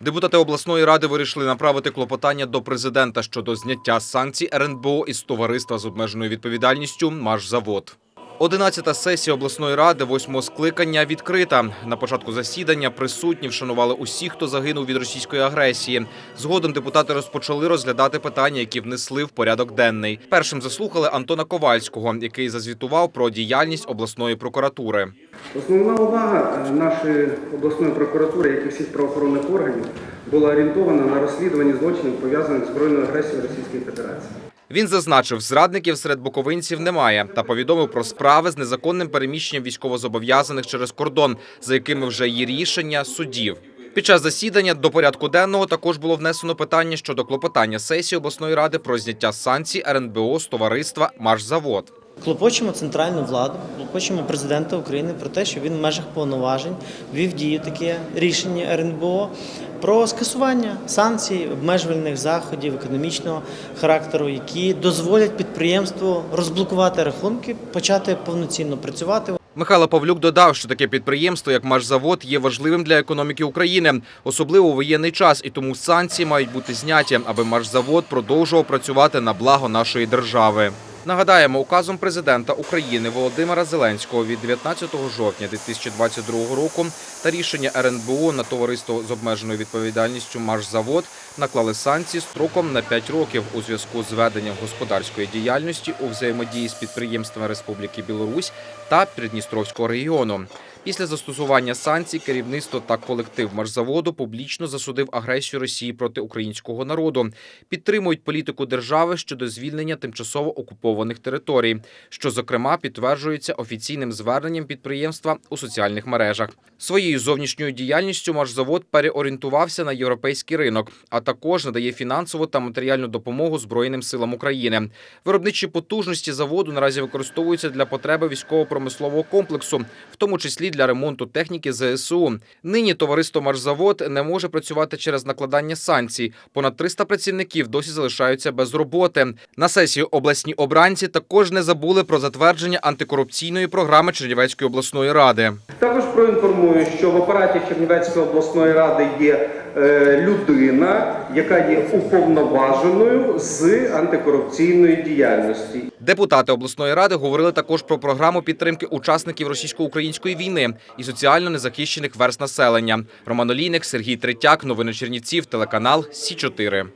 Депутати обласної ради вирішили направити клопотання до президента щодо зняття санкцій РНБО із товариства з обмеженою відповідальністю «Машзавод». Одинадцята сесія обласної ради восьмого скликання відкрита. На початку засідання присутні вшанували усіх, хто загинув від російської агресії. Згодом депутати розпочали розглядати питання, які внесли в порядок денний. Першим заслухали Антона Ковальського, який зазвітував про діяльність обласної прокуратури. Основна увага е, нашої обласної прокуратури, як і всіх правоохоронних органів, була орієнтована на розслідування злочинів, пов'язаних з збройною агресією Російської Федерації. Він зазначив, зрадників серед буковинців немає та повідомив про справи з незаконним переміщенням військовозобов'язаних через кордон, за якими вже є рішення судів. Під час засідання до порядку денного також було внесено питання щодо клопотання сесії обласної ради про зняття санкцій РНБО з товариства «Машзавод». Клопочемо центральну владу, клопочемо президента України про те, що він в межах повноважень ввів дію таке рішення РНБО про скасування санкцій, обмежувальних заходів економічного характеру, які дозволять підприємству розблокувати рахунки, почати повноцінно працювати. Михайло Павлюк додав, що таке підприємство, як «Машзавод», є важливим для економіки України, особливо у воєнний час, і тому санкції мають бути зняті, аби «Машзавод» продовжував працювати на благо нашої держави. Нагадаємо, указом президента України Володимира Зеленського від 19 жовтня 2022 року та рішення РНБО на товариство з обмеженою відповідальністю «Машзавод» наклали санкції строком на 5 років у зв'язку з веденням господарської діяльності у взаємодії з підприємствами Республіки Білорусь та Придністровського регіону. Після застосування санкцій керівництво та колектив Машзаводу публічно засудив агресію Росії проти українського народу, підтримують політику держави щодо звільнення тимчасово окупованих територій, що зокрема підтверджується офіційним зверненням підприємства у соціальних мережах. Своєю зовнішньою діяльністю Машзавод переорієнтувався на європейський ринок, а також надає фінансову та матеріальну допомогу Збройним силам України. Виробничі потужності заводу наразі використовуються для потреби військово-промислового комплексу, в тому числі для ремонту техніки ЗСУ. Нині товариство Марзавод не може працювати через накладання санкцій. Понад 300 працівників досі залишаються без роботи. На сесії обласні обранці також не забули про затвердження антикорупційної програми Чернівецької обласної ради. Також проінформую, що в апараті Чернівецької обласної ради є е, людина, яка є уповноваженою з антикорупційної діяльності. Депутати обласної ради говорили також про програму підтримки учасників російсько-української війни і соціально незахищених верст населення. Роман Олійник, Сергій Третяк, новини Чернівців, телеканал Сі 4